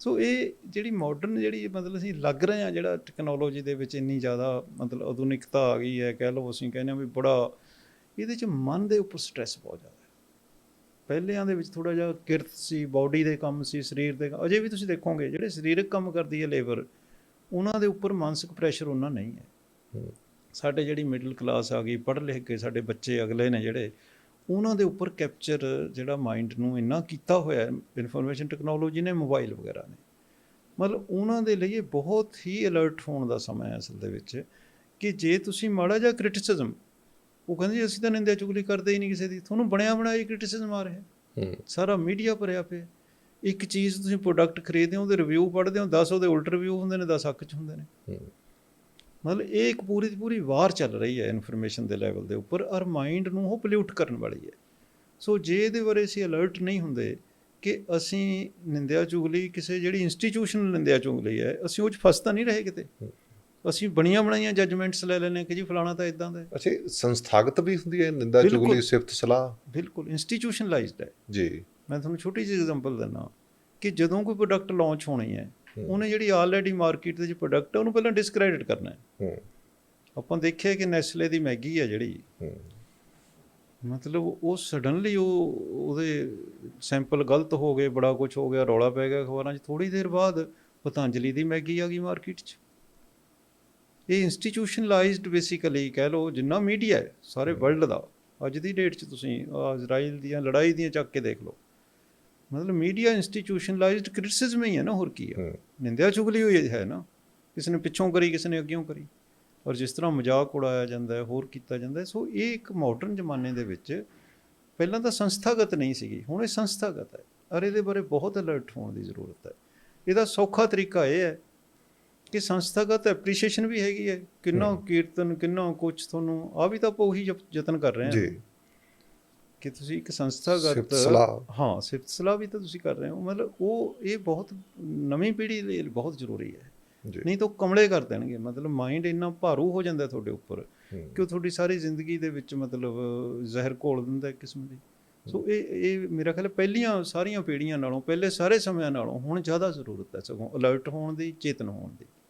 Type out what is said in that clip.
ਸੋ ਇਹ ਜਿਹੜੀ ਮਾਡਰਨ ਜਿਹੜੀ ਮਤਲਬ ਅਸੀਂ ਲੱਗ ਰਹੇ ਆ ਜਿਹੜਾ ਟੈਕਨੋਲੋਜੀ ਦੇ ਵਿੱਚ ਇੰਨੀ ਜ਼ਿਆਦਾ ਮਤਲਬ ਆਧੁਨਿਕਤਾ ਆ ਗਈ ਹੈ ਕਹਿ ਲਓ ਅਸੀਂ ਕਹਿੰਦੇ ਹਾਂ ਵੀ ਬੜਾ ਇਹਦੇ ਚ ਮਨ ਦੇ ਉੱਪਰ ਸਟ੍ਰੈਸ ਬਹੁਤ ਜ਼ਿਆਦਾ ਹੈ ਪਹਿਲਿਆਂ ਦੇ ਵਿੱਚ ਥੋੜਾ ਜਿਹਾ ਕਿਰਤ ਸੀ ਬਾਡੀ ਦੇ ਕੰਮ ਸੀ ਸਰੀਰ ਦੇ ਅਜੇ ਵੀ ਤੁਸੀਂ ਦੇਖੋਗੇ ਜਿਹੜੇ ਸਰੀਰਕ ਕੰਮ ਕਰਦੀ ਹੈ ਲੇਬਰ ਉਹਨਾਂ ਦੇ ਉੱਪਰ ਮਾਨਸਿਕ ਪ੍ਰੈਸ਼ਰ ਉਹਨਾਂ ਨਹੀਂ ਹੂੰ। ਸਾਡੇ ਜਿਹੜੀ ਮਿਡਲ ਕਲਾਸ ਆ ਗਈ ਪੜ੍ਹ ਲਿਖ ਕੇ ਸਾਡੇ ਬੱਚੇ ਅਗਲੇ ਨੇ ਜਿਹੜੇ ਉਹਨਾਂ ਦੇ ਉੱਪਰ ਕੈਪਚਰ ਜਿਹੜਾ ਮਾਈਂਡ ਨੂੰ ਇੰਨਾ ਕੀਤਾ ਹੋਇਆ ਇਨਫੋਰਮੇਸ਼ਨ ਟੈਕਨੋਲੋਜੀ ਨੇ ਮੋਬਾਈਲ ਵਗੈਰਾ ਨੇ। ਮਤਲਬ ਉਹਨਾਂ ਦੇ ਲਈ ਇਹ ਬਹੁਤ ਹੀ ਅਲਰਟ ਹੋਣ ਦਾ ਸਮਾਂ ਹੈ ਅਸਲ ਦੇ ਵਿੱਚ ਕਿ ਜੇ ਤੁਸੀਂ ਮਾੜਾ ਜਿਹਾ ਕ੍ਰਿਟਿਸਿਜ਼ਮ ਉਹ ਕਹਿੰਦੇ ਜੀ ਅਸੀਂ ਤਾਂ ਨਿੰਦਿਆ ਚੁਗਲੀ ਕਰਦੇ ਹੀ ਨਹੀਂ ਕਿਸੇ ਦੀ ਤੁਹਾਨੂੰ ਬਣਿਆ ਬਣਾਇਆ ਕ੍ਰਿਟਿਸਿਜ਼ਮ ਆ ਰਿਹਾ ਹੂੰ। ਸਾਰਾ ਮੀਡੀਆ ਭਰਿਆ ਪਿਆ ਇੱਕ ਚੀਜ਼ ਤੁਸੀਂ ਪ੍ਰੋਡਕਟ ਖਰੀਦਦੇ ਹੋ ਉਹਦੇ ਰਿਵਿਊ ਪੜ੍ਹਦੇ ਹੋ 10 ਉਹਦੇ ਉਲਟ ਰਿਵਿਊ ਹੁੰਦੇ ਨੇ 10 ਹੱਕ ਚ ਹੁੰਦੇ ਨੇ। ਹੂੰ। ਮਤਲਬ ਇਹ ਇੱਕ ਪੂਰੀ ਦੀ ਪੂਰੀ ਵਾਰ ਚੱਲ ਰਹੀ ਹੈ ਇਨਫੋਰਮੇਸ਼ਨ ਦੇ ਲੈਵਲ ਦੇ ਉੱਪਰ ਔਰ ਮਾਈਂਡ ਨੂੰ ਉਹ ਪੋਲਿਊਟ ਕਰਨ ਵਾਲੀ ਹੈ। ਸੋ ਜੇ ਇਹਦੇ ਬਾਰੇ ਅਸੀਂ ਅਲਰਟ ਨਹੀਂ ਹੁੰਦੇ ਕਿ ਅਸੀਂ ਨਿੰਦਿਆ ਚੁਗਲੀ ਕਿਸੇ ਜਿਹੜੀ ਇੰਸਟੀਚਿਊਸ਼ਨਲ ਨਿੰਦਿਆ ਚੁਗਲੀ ਹੈ ਅਸੀਂ ਉਹ ਚ ਫਸ ਤਾਂ ਨਹੀਂ ਰਹੇ ਕਿਤੇ? ਅਸੀਂ ਬਣੀਆਂ ਬਣਾਈਆਂ ਜਜਮੈਂਟਸ ਲੈ ਲੈਨੇ ਕਿ ਜੀ ਫਲਾਣਾ ਤਾਂ ਇਦਾਂ ਦਾ ਹੈ। ਅੱਛਾ ਇਹ ਸੰਸਥਾਗਤ ਵੀ ਹੁੰਦੀ ਹੈ ਨਿੰਦਾ ਬਿਲਕੁਲ। ਚੁਗਲੀ ਸਿਫਤ ਸਲਾਹ? ਬਿਲਕੁਲ ਇੰਸਟੀਚਿਊਸ਼ਨਲਾਈਜ਼ਡ ਹੈ। ਜੀ। ਮੈਂ ਤੁਹਾਨੂੰ ਛੋਟੀ ਜਿਹੀ ਐਗਜ਼ਾਮਪਲ ਦਿੰਦਾ ਕਿ ਜਦੋਂ ਕੋਈ ਪ੍ਰੋਡਕਟ ਲਾਂਚ ਹੋਣੀ ਹੂੰ। ਉਹਨੇ ਜਿਹੜੀ ਆਲਰੇਡੀ ਮਾਰਕੀਟ ਦੇ ਵਿੱਚ ਪ੍ਰੋਡਕਟ ਹੈ ਉਹਨੂੰ ਪਹਿਲਾਂ ਡਿਸਕ੍ਰੈਡਿਟ ਕਰਨਾ ਹੈ। ਹੂੰ। ਆਪਾਂ ਦੇਖਿਆ ਕਿ ਨੈਸਲੇ ਦੀ ਮੈਗੀ ਹੈ ਜਿਹੜੀ ਹੂੰ। ਮਤਲਬ ਉਹ ਸਡਨਲੀ ਉਹ ਉਹਦੇ ਸੈਂਪਲ ਗਲਤ ਹੋ ਗਏ ਬੜਾ ਕੁਝ ਹੋ ਗਿਆ ਰੌਲਾ ਪੈ ਗਿਆ ਅਖਬਾਰਾਂ 'ਚ। ਥੋੜੀ ਦੇਰ ਬਾਅਦ ਪਤੰਜਲੀ ਦੀ ਮੈਗੀ ਆ ਗਈ ਮਾਰਕੀਟ 'ਚ। ਇਹ ਇੰਸਟੀਟਿਊਸ਼ਨਲਾਈਜ਼ਡ ਬੇਸਿਕਲੀ ਕਹਿ ਲਓ ਜਿੰਨਾ ਮੀਡੀਆ ਹੈ ਸਾਰੇ ਵਰਲਡ ਦਾ। ਅੱਜ ਦੀ ਡੇਟ 'ਚ ਤੁਸੀਂ ਇਜ਼ਰਾਈਲ ਦੀਆਂ ਲੜਾਈ ਦੀਆਂ ਚੱਕ ਕੇ ਦੇਖ ਲਓ। ਮਤਲਬ ਮੀਡੀਆ ਇੰਸਟੀਟਿਊਸ਼ਨਲਾਈਜ਼ਡ ਕ੍ਰਿਟਿਸਿਜ਼ਮ ਹੀ ਹੈ ਨਾ ਹੋਰ ਕੀ ਹੈ। ਨਿੰਦਿਆ ਚੁਗਲੀ ਹੋਈ ਹੈ ਨਾ। ਕਿਸੇ ਨੇ ਪਿੱਛੋਂ ਕਰੀ ਕਿਸੇ ਨੇ ਅੱਗਿਓਂ ਕਰੀ। ਔਰ ਜਿਸ ਤਰ੍ਹਾਂ ਮਜ਼ਾਕ ਉਡਾਇਆ ਜਾਂਦਾ ਹੈ ਹੋਰ ਕੀਤਾ ਜਾਂਦਾ ਹੈ ਸੋ ਇਹ ਇੱਕ ਮਾਡਰਨ ਜ਼ਮਾਨੇ ਦੇ ਵਿੱਚ ਪਹਿਲਾਂ ਤਾਂ ਸੰਸਥਾਗਤ ਨਹੀਂ ਸੀਗੀ ਹੁਣ ਇਹ ਸੰਸਥਾਗਤ ਹੈ। ਔਰ ਇਹਦੇ ਬਾਰੇ ਬਹੁਤ ਅਲਰਟ ਹੋਣ ਦੀ ਜ਼ਰੂਰਤ ਹੈ। ਇਹਦਾ ਸੌਖਾ ਤਰੀਕਾ ਇਹ ਹੈ ਕਿ ਸੰਸਥਾਗਤ ਐਪਰੀਸ਼ੀਏਸ਼ਨ ਵੀ ਹੈਗੀ ਹੈ। ਕਿੰਨਾ ਕੀਰਤਨ ਕਿੰਨਾ ਕੁਝ ਤੁਹਾਨੂੰ ਆ ਵੀ ਤਾਂ ਆਪਾਂ ਉਹੀ ਯਤਨ ਕਰ ਰਹੇ ਹਾਂ। ਜੀ। ਕਿ ਤੁਸੀਂ ਇੱਕ ਸੰਸਥਾਗਤ। ਹਾਂ ਸਿਫਤ ਸਲਾਹ ਵੀ ਤਾਂ ਤੁਸੀਂ ਕਰ ਰਹੇ ਹੋ ਮਤਲਬ ਉਹ ਇਹ ਬਹੁਤ ਨਵੀਂ ਪੀੜ੍ਹੀ ਲਈ ਬਹੁਤ ਜ਼ਰੂਰੀ ਹੈ। ਨਹੀਂ ਤਾਂ ਕਮਲੇ ਕਰ ਦੇਣਗੇ ਮਤਲਬ ਮਾਈਂਡ ਇੰਨਾ ਭਾਰੂ ਹੋ ਜਾਂਦਾ ਤੁਹਾਡੇ ਉੱਪਰ। ਕਿ ਉਹ ਤੁਹਾਡੀ ਸਾਰੀ ਜ਼ਿੰਦਗੀ ਦੇ ਵਿੱਚ ਮਤਲਬ ਜ਼ਹਿਰ ਘੋਲ ਦਿੰਦਾ ਇੱਕ ਕਿਸਮ ਦੀ। ਸੋ ਇਹ ਇਹ ਮੇਰਾ ਖਿਆਲ ਪਹਿਲੀਆਂ ਸਾਰੀਆਂ ਪੀੜ੍ਹੀਆਂ ਨਾਲੋਂ ਪਹਿਲੇ ਸਾਰੇ ਸਮਿਆਂ ਨਾਲੋਂ ਹੁਣ ਜ਼ਿਆਦਾ ਜ਼ਰੂਰਤ ਹੈ ਸਗੋਂ ਅਲਰਟ ਹੋਣ ਦੀ ਚੇਤਨ ਹੋਣ ਦੀ।